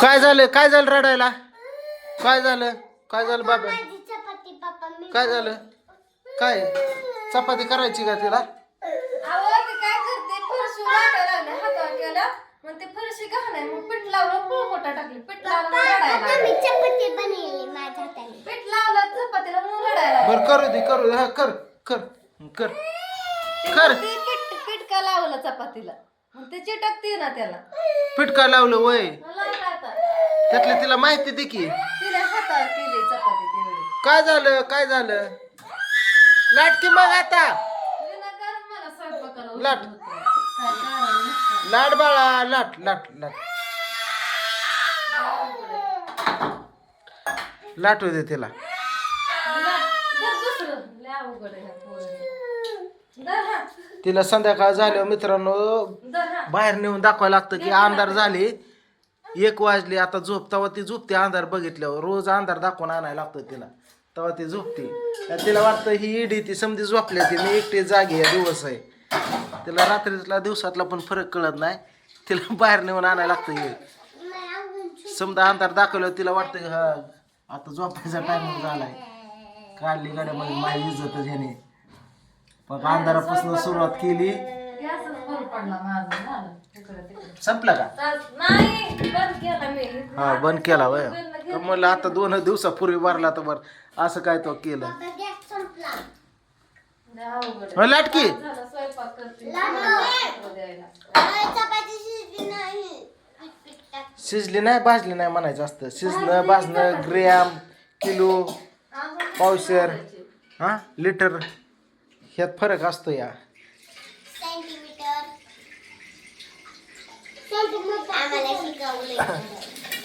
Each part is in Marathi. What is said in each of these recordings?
काय झालं? काय झालं रडायला? काय झालं? काय झालं बाबा? काय झालं? काय? चपाती करायची का तिला? अहो ते काय करते? फरशी वाटायला लागले हातावर केलं मग ते फरशी घालाय मग पीठ लावलं पोळपोटा टाकली. पीठ लावलं मग रडायला आता मी लागली. चपाती बनवली माझ्या हाताने. पीठ लावलं चपातीला मग रडायला लागली. बर करू दे करू दे. हा कर कर कर. ते कर. पीठ पीठ का लावलं चपातीला? मग ते चिटकते ना त्याला पीठ काय लावलं वय आता त्यातली तिला माहिती दे की तिने हातावर केली चपाती तेवढी काय झालं काय झालं लाटकी मग आता विनाकारण मला स्वयंपाकाला लाट. उशीर होतो. काय कारण नसतं. लाट बाळा लाट लाट लाट लाटू दे तिला लाट. धर दुसरं. लय अवघड आहे ह्या पोरीला. धर हा. तिला संध्याकाळ झाल्यावर मित्रांनो धर. बाहेर नेऊन दाखवायला लागतं की अंधार झाली. एक वाजली आता झोप तेव्हा ती झोपते अंधार बघितल्यावर. रोज अंधार दाखवून आणायला लागतो तिला. तेव्हा ती झोपते. आणि तिला वाटतं ही इडी ती समधी झोपली ती मी एकटी जागी आहे दिवस आहे. तिला रात्रीतला दिवसातला पण फरक कळत नाही. तिला बाहेर नेऊन आणायला लागतं हे. समजा अंधार दाखवलं तिला वाटतं की हा आता झोपायचा टायमिंग झालाय. काढली गाड्यामध्ये माझी इज्जत ह्याने. मग अंधारापासून सुरुवात केली. गॅसच बंद पडला माझा झालं. इकडं तिकडं. संपला का? नाही बंद केला मी. हा बंद केला वय. म्हणलं आता दोन दिवसापूर्वी भरला तर बर. असं काय तो केलं? गॅस संपला. लय अवघड आहे. होय, लाटकी. झालं स्वयंपाक करते. लाटू. द्यायला. अरे, चपाती शिजली नाही. भाजली नाही म्हणायचं असतं. शिजणं भाजणं ग्रॅम किलो पावशेर. हा लिटर. ह्यात फरक असतो या.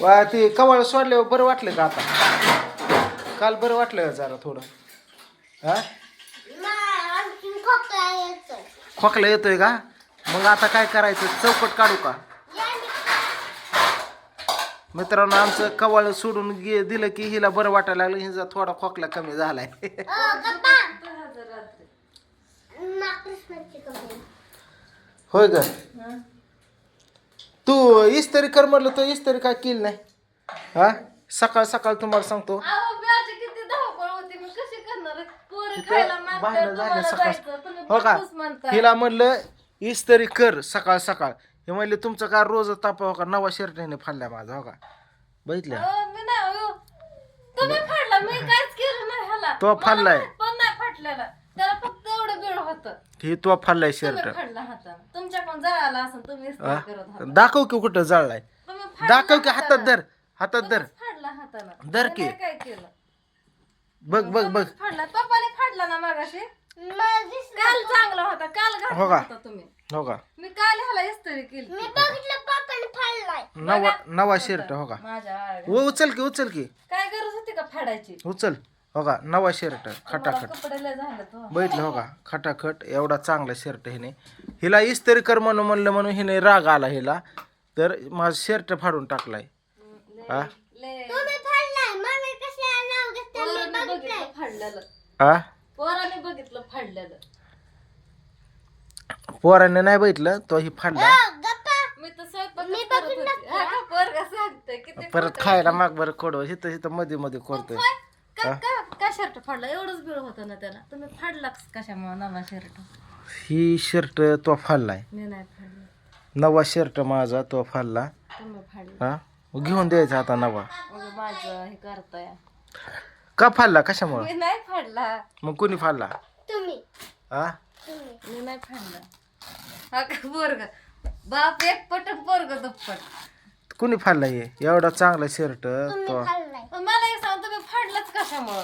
वा ते कवळ सोडल्यावर बरं वाटलं का आता? काल बरं वाटलं का जरा थोडं. हा? खोकला येतो खोकला येतोय का? मग आता काय करायचं? चौकट काढू का? मित्रांनो आमचं कवाळ सोडून गे दिलं की हिला बरं वाटायला लागलं. हिचा थोडा खोकला कमी झालाय. होय ग. हं? तू इस्त्री कर म्हणलं तर इस्त्री काय केली नाही. हा? सकाळ सकाळ तुम्हाला सांगतो. झाले सकाळ हो का. हिला म्हणलं इस्त्री कर सकाळ सकाळ. हे म्हणले तुमचं काय रोज तापा हो का? नवा शर्ट ह्याने फाडल्या माझा हो का? बघितलं? तो फाडलाय. त्याला फक्त एवढं बिळ होतं. ही तो फाडलाय शर्ट फाडला तुमच्याकडून जळाला असं तुम्ही इस्त्री करत होता. दाखव की कुठं जळलाय. दाखव की हातात. धर हातात धर. फाडला धर की. नाही काय केलं. बघ बघ बघ. फाडला. पप्पाने फाडला ना मागाशी. काल चांगला होता. काल घातला हो का? होता तुम्ही. हो का? मी काल ह्याला इस्त्री केली मी बघितलं पप्पाने फाडलाय. नवा नवा शर्ट हो का? माझ्या आळ्या. उ- उचल की उचल की. काय गरज होती का फाडायची? उचल. हो का? नवा शर्ट खटाखट. तो बघितलं हो का? खटाखट एवढा चांगला शर्ट हिने. हिला इस्त्री कर म्हणून म्हणलं म्हणून हिने राग आला हिला. तर माझं शर्ट फाडून टाकलाय. हा? पोराने नाही बघितलं तो ही? फाडला. हा परत खायला माग बरं कोडव हिथं हिथं मध्ये मध्ये करतोय. शर्ट फाडला? एवढंच बिळ होतं ना त्याला. तुम्ही फाडलाच कशामुळे नवा शर्ट? ही शर्ट तो फाडलाय. मी नाही फाडलं. नवा शर्ट माझा तो फाडला. तुम्ही फाडलं. हा? घेऊन द्यायचा आता नवा. मग माझं हे करताय. का फाडला? कशामुळं? मी नाही फाडला. मग कोणी फाडला? तुम्ही. हा? तुम्ही. मी नाही फाडला. हा का पोरग. बाप एक पट पोरग दुप्पट. कोणी फाडला हे? एवढा चांगला शर्ट तो. फाडलाय. पण मला एक सांग तुम्ही फाडलंच कशामुळं?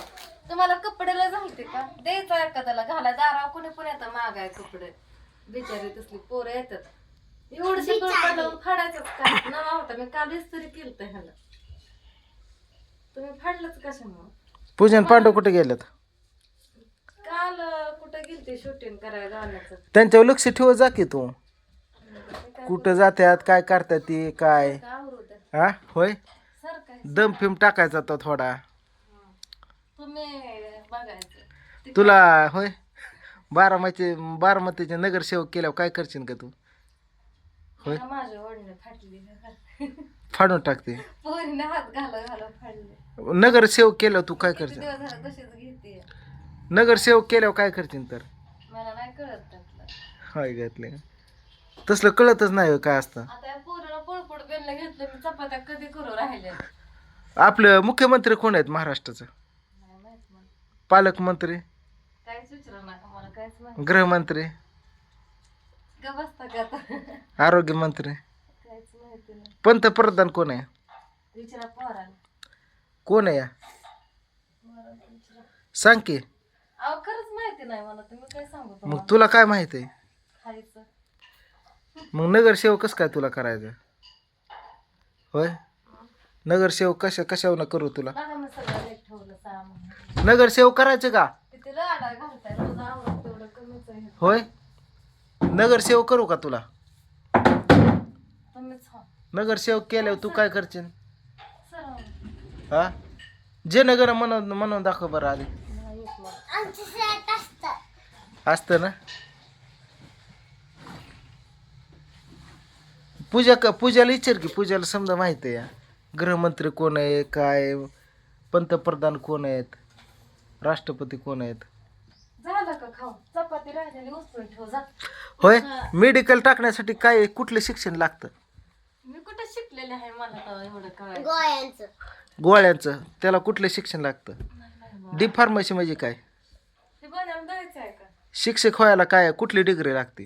तुम्हाला कपड्याला झालते का? द्यायचं आहे का त्याला घालाय दाराव कुणी पण येतं मागाय कपडे. बिचारी तसली पोरं येतात. एवढशी पडलं फाडायचंच का? नवा होता मी काल तरी केलं ह्याला. तुम्ही फाडलंच कशामुळं? पूजन पांडव कुठे गेलेत? काल कुठं गेलते शूटिंग करायला गाण्याचं त्यांच्यावर लक्ष ठेव जा की तू. कुठं जात्यात काय करतात ती काय? हा होय? सर काय दम फिम टाकायचा तो थोडा. तुम्ही बघायचं. तुला होय? बारामती बारामतीचे नगरसेवक केल्यावर काय करशील का तू? होय? माझ्या फाटली फाडून टाकते. हिने हात घाला घाला फाडले. नगरसेवक केलं तू काय किती करशील? दिवस झाला तशीच घेते. नगरसेवक केल्यावर काय करशील तर? मला नाही कळत त्यातलं. हाय घेतले. तसलं कळतच नाही हो काय असतं. आता या पोरीला पोळपोळ बेनला घेतलं मी चपात्या कधी करू राहिले आपलं मुख्यमंत्री कोण आहेत महाराष्ट्राचं? पालकमंत्री. काहीच विचारा नका मला काहीच माहीत गृहमंत्री. ग बसता का आता? आरोग्यमंत्री. काहीच माहिती नाही. पंतप्रधान कोण आहे? विचारा पोराला. कोण आहे या? पोराला विचारा. सांग की. अहो खरंच माहिती नाही मला तुम्ही काय सांगू मग तुम्हाला तुला काय माहीत आहे? खायचं मग नगरसेवक कसं काय तुला करायचं? होय? नगरसेवक कशा कशावर करू तुला? बघा सगळं नगरसेवक करायचं का? किती राडा घालताय? रोज आवडत तेवढं कमीच आहे होय? नगरसेवक करू का तुला? तुम्हीच हा. नगरसेवक केल्यावर तू काय करशील? सर. हा? जे नगर म्हणून म्हणून दाखव बरं आधी. नाही येत मला. आमचं शाळेत असतं. असतं ना? पूजा का पूजाला विचार की पूजाला समजा माहिती आहे या. गृहमंत्री कोण आहे काय पंतप्रधान कोण आहेत? राष्ट्रपती कोण आहेत? झालं का खाऊ? चपाती राहिलेली उचलून ठेव जा. होय? मेडिकल टाकण्यासाठी काय कुठलं शिक्षण लागतं? मी कुठे शिकलेले आहे मला तर एवढं काय गोळ्यांचं. गोळ्यांचं. त्याला कुठलं शिक्षण लागतं? डी फार्मसी म्हणजे काय? ते बनायला द्यायचं आहे का? शिक्षक व्हायला काय कुठली डिग्री लागते?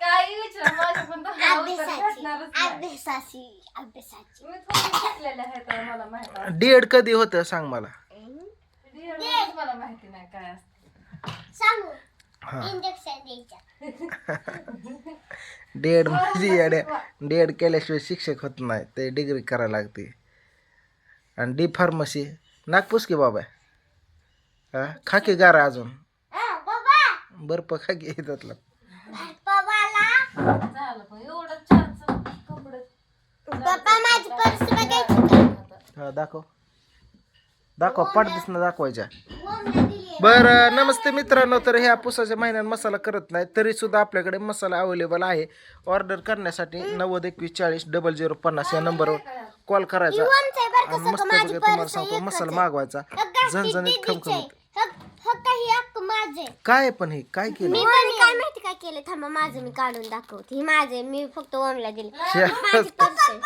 काही विचार माझ्या पण दहा उत्तर अभ्यासाची भेटणारच नाही. अभ्यासाची अभ्यासाची. मी थोडी शिकलेले आहे तर मला माहीत आहे. डी एड कधी होतं सांग मला. मला माहिती नाही काय असतं. सांगू? हां. इंजेक्शन द्यायच्या. डी एड म्हणजे एड डी एड केल्याशिवाय शिक्षक होत नाही. ते डिग्री करायला लागते. आणि डी फार्मसी नागपूस की बाबा? हा? खा की गारा अजून. हा, बाबा! बर्फ खा की त्यातला बाबाला? झालं पण एवढं चारचं कपडे. पप्पा माझी पर्स बघायची का? हा दाखव. दाखव पाठ ना दाखवायच्या. बरं नमस्ते मित्रांनो तर ह्या पुसाच्या महिन्यात मसाला करत नाही तरी सुद्धा आपल्याकडे मसाला अवेलेबल आहे. ऑर्डर करण्यासाठी नव्वद एकवीस चाळीस डबल झिरो पन्नास या नंबरवर कॉल करायचा. आणि मस्त तुम्हाला सांगतो मसाला. मागवायचा. हक्का झणझणीत. खमखमीत. ही काय पण हे काय केलं? मी पण काय माहिती काय केलं? थांबा माझं मी काढून दाखवते. ही माझे मी फक्त ओमला दिले. शे- माझी पर्स आहे.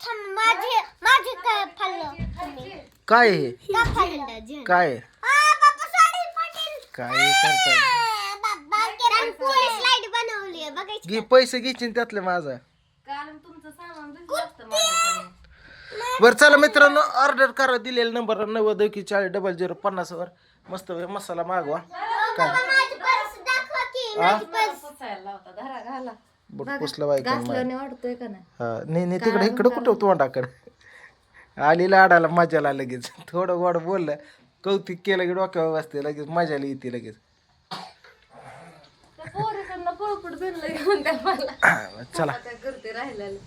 थांब, माझे माझे काय फाडलं काय हे? का फाडलं काय? आ, बाप्पा, साडी फाटेल. काय करताय? आ, बाप्पा, किरण पोळी स्लाईड बनवली आहे, बघायची घे पैसे घ्यायचे त्यातले माझं. कारण तुमचं सामान दिसलं असतं माझ्याकडे बरं चला मित्रांनो ऑर्डर करा दिलेला नंबर नव्वद एकवीस चाळीस डबल झिरो पन्नासवर मस्त मसाला मागवा. काय माझी पर्स दाखवा की? मला पुसायला लावता धरा घाला. बुट पुसलं बायका घासल्याने वाटतोय का नाही? हा नाही नाही तिकडे इकडं कुठं तोंडाकडे आली लाडाला मजाला लगेच. थोडं गोड बोललं कौतिक केलं की डोक्यावर बसते लगेच मजाला येते लगेच. पळपट घेऊन मला. चला. काय करते राहिलेलं?